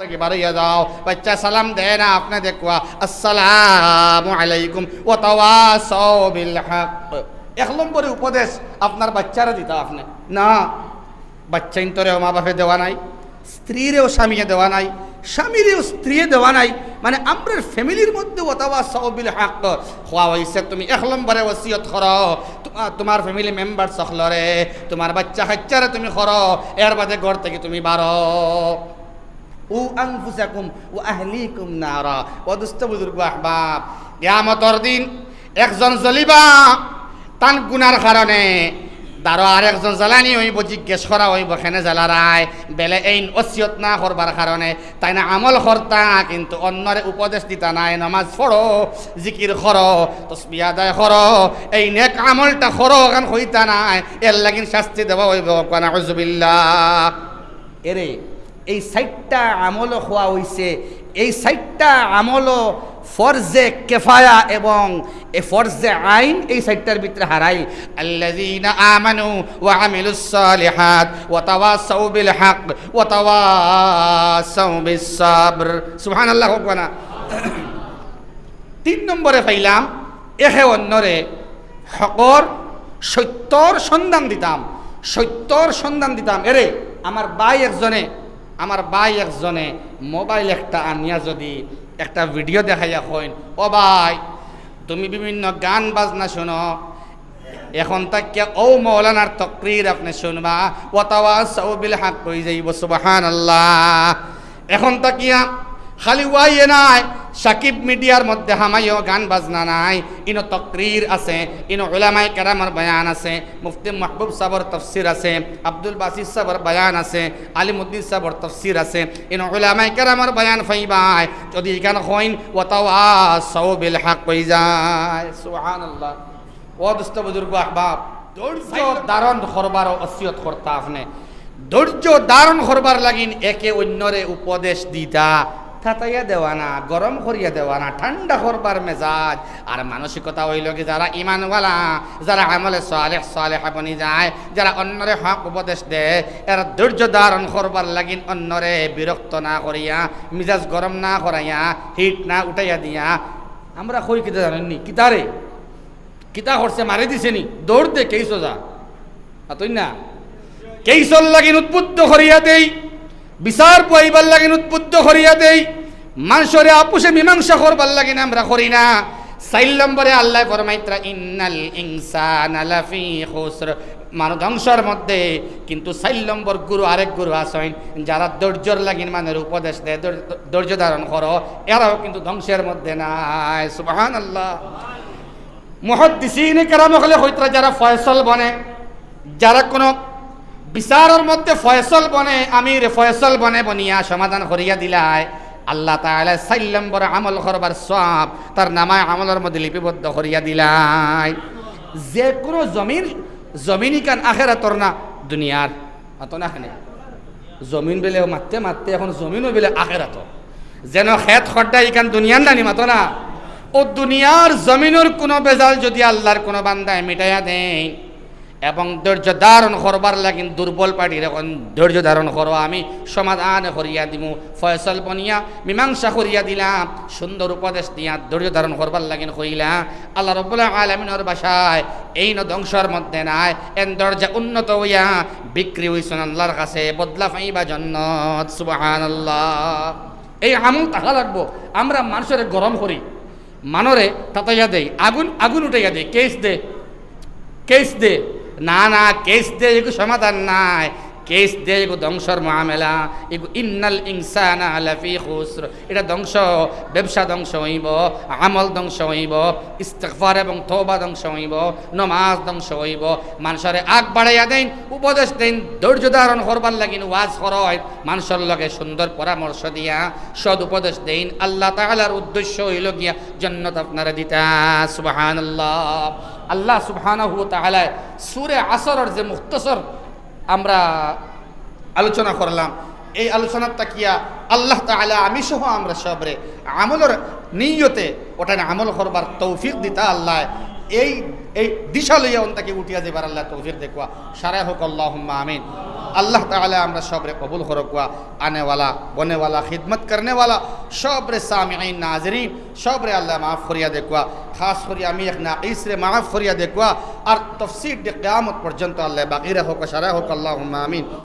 থেকে বাড়িয়ে যাও বাচ্চা সালাম দেয় না, আপনি দেখবা আসসালামু আলাইকুম ও বিল হক। এক নম্বরে উপদেশ, আপনার বাচ্চারা দিতা আপনি। না, বাচ্চা ইন্তরেও মা বাপে দেওয়া নাই, স্ত্রীরেও স্বামীকে দেওয়া নাই, স্বামীরেও স্ত্রীয়ে দেওয়া নাই মানে আমরা ফ্যামিলির মধ্যে অথবা সবিল হাক হওয়া হয়েছে তুমি এক নম্বরে ওসিয়ত কর তোমার ফ্যামিলি মেম্বার সকলরে তোমার বাচ্চা কাচ্চারে তুমি কর, এর বাদে ঘর থেকে তুমি বারো। ও আনফুসাকুম ও আহলিকুম নারা। ও দুস্থ বুজুর্গ আহবাব ইয়ামতর দিন একজন জ্বলিবা তান গুনার কারণে তারও আর একজন জ্বালানি হইব, জিজ্ঞেস করা হইব খেনে জ্বালারায় বেলে এই অসিয়ত না করবার কারণে? তাই না, আমল কর্তা, কিন্তু অন্যরে উপদেশ দিতা নাই, নমাজ পড়ো, জিকির করো তসবি আদায় করো, এই নেক আমলটা করো, কারণ হইতা নাই, এর লাগিন শাস্তি দেওয়া হইব কানা হজবিল্লাহ এরে এই সাইটটা আমলও হওয়া হইছে। এই সাইটটা আমলও ফরজে কেফায়া এবং এ ফরজে আইন এই সাইটটার ভিতরে হারাই। আল্লাযীনা আমানু ওয়া আমিলুস সালিহাত ওয়া তাওয়াসাউ বিল হক ওয়া তাওয়াসাউ বিস সাবর সুবহানাল্লাহ হোক না। তিন নম্বরে পাইলাম, এহে অন্যরে হকর সত্যর সন্ধান দিতাম। সত্যর সন্ধান দিতাম। এরে, আমার ভাই একজনে আমার ভাই একজনে মোবাইল একটা আনিয়া যদি একটা ভিডিও দেখাইয়া হইন ও ভাই, তুমি বিভিন্ন গান বাজনা শোনো, এখন তাকে ও মৌলানার তকরির আপনি শুনবা ওতাওয়া সৌবিল হাক কই যাইব সুবাহান আল্লাহ এখন তাকিয়া খালি ওয়াইয়ে নাই সাকিব মিডিয়ার মধ্যে হামাইও গান বাজনা নাই, ইনো তকরির আছে, ইনো উলামাই কেরামর বয়ান আছে, মুফতি মাহবুব সাবর তফসির আছে, আব্দুল বাসির সাবর বয়ান আছে, আলিমুদ্দিন সাবর তফসির আছে, ইনো উলামাই কেরামর বয়ান ফাইবাই যদি গান হইন ওতাওয়া সৌবিল হাক কই যায়। সুবহানাল্লাহ। ও দুস্থ বুজুর্গ আহবাব, ধৈর্য ধারণ করবার অসিয়ত করতা আপনি। ধৈর্য ধারণ করবার লাগিন একে অন্যরে উপদেশ দিতা। থাতাইয়া দেওয়া না, গরম করিয়া দেওয়া না, ঠান্ডা করবার মেজাজ। আর মানসিকতা হইল কি যারা ইমানওয়ালা যারা আমলে সালেহ সালেহ বনি যায়, যারা অন্যরে হক উপদেশ দেয়, এরা ধৈর্য ধারণ করবার লাগিন অন্যরে বিরক্ত না করিয়া, মিজাজ গরম না করাইয়া, হিট না উঠাইয়া দিয়া। আমরা কই কিতা জানেননি? কিতারে কিতা করছে মারি দিছে নি দৌড় দে কেই সোজা তুই না কেইসল লাগিন উদ্বুদ্ধ করিয়া দেই? বিচার পাইবার লাগিন উদ্বুদ্ধ করিয়া দেই। মানুষরে আপুসে মীমাংসা করবার লাগিন আমরা করি না। চাইল নম্বরে আল্লাহ ফরমাইত্রা ইন্নাল ইনসান লাফি খুসর মানুষ ধ্বংসর মধ্যে, কিন্তু চাইল নম্বর গুরু আরেক গুরু আসেন যারা ধৈর্যর লাগিন মানের উপদেশ দেয়। ধৈর্য- ধারণ করো এরাও কিন্তু ধ্বংসের মধ্যে নাই। সুবাহান আল্লাহ মুহদ্দিসিনে কেরাম হলে হইতরা যারা ফয়সল বনে যারা কোনো বিচারের মধ্যে ফয়সল বনে আমির ফয়সল বনে বনিয়া সমাধান করিয়া দিলায় আল্লাহ তাআলা চার নম্বর আমল করবার সব তার নামায় আমলের মধ্যে লিপিবদ্ধ করিয়া দিলাই। যে কোনো জমিন জমিনই কান আখেরাতর না দুনিয়ার অত না জমিন বেলেও মারতে মারতে এখন জমিনও বেলে আখেরাত যেন খেত খড্ডা ইকান দুনিয়ার নানি মাতো না। ও দুনিয়ার জমিনের কোনো বেজাল যদি আল্লাহর কোনো বান্দায় মিটাইয়া দেন এবং ধৈর্য ধারণ করবার লাগিন দুর্বল পার্টির এখন ধৈর্য ধারণ করো, আমি সমাধান করিয়া দিমু। ফয়সল বনিয়া, মীমাংসা করিয়া দিলাম, সুন্দর উপদেশ দিয়া ধৈর্য ধারণ করবার লাগিন কইলা আল্লাহ রব্বুল্লাহ আলমিনের বাসায় এই ন ধ্বংসর মধ্যে নাই, এন দরজা উন্নত হইয়া বিক্রি হইছেন আল্লাহর কাছে, বদলা পাইবা জন্নত সুবাহান এই আমল টাকা লাগবো, আমরা মানুষের গরম করি, মানরে তাতাইয়া দেই, আগুন আগুন উঠাইয়া দেই, কেস দে কেস দে। না না কেস দে এগু সমাধান নাই কেস দে এগু ধ্বংসর মহামেলা, এগু ইন্নাল ইনসানা লাফি খুসর। এটা ধ্বংস, ব্যবসা ধ্বংস হইব, আমল ধ্বংস হইব, ইস্তেগফার এবং তওবা ধ্বংস হইব, নমাজ ধ্বংস হইব। মানুষরে আগ বাড়াইয়া দেন, উপদেশ দেন, ধৈর্য ধারণ করবার লাগিন ওয়াজ করয়। মানুষের লগে সুন্দর পরামর্শ দিয়া সদ উপদেশ দেন। আল্লাহ তাআলার উদ্দেশ্য হইল গিয়া জান্নাত আপনারা দিতা। সুবহানাল্লাহ। আল্লাহ সুবহানাহু ওয়া তাআলা সূরা আসরের যে মুখতসর আমরা আলোচনা করলাম। এই আলোচনার তাকিয়া আল্লাহ তালা আমি সহ আমরা সবরে। আমলের নিয়তে ওটা আমল করবার তৌফিক দিতা আল্লাহ। এই এই দিশা লইয়া অন্তাকে উঠিয়া দেবার আল্লাহ তৌফির দেখুয়া সারা হোক আল্লাহ আমিন। আল্লাহ তালা আমরা সবরে কবুল হরকুয়া আনেওয়ালা, বনেওয়ালা, খিদমত করেওয়ালা সবরে সামিন নাজরিন, সবরে আল্লাহ মাফ করিয়া দেখুয়া খাস করি আমি এক না ইসরে মাফ করিয়া দেখুয়া আর তফসির দে কেয়ামত পর্যন্ত আল্লাহ বাকিরা হোক সারা হোক আল্লাহ আমিন।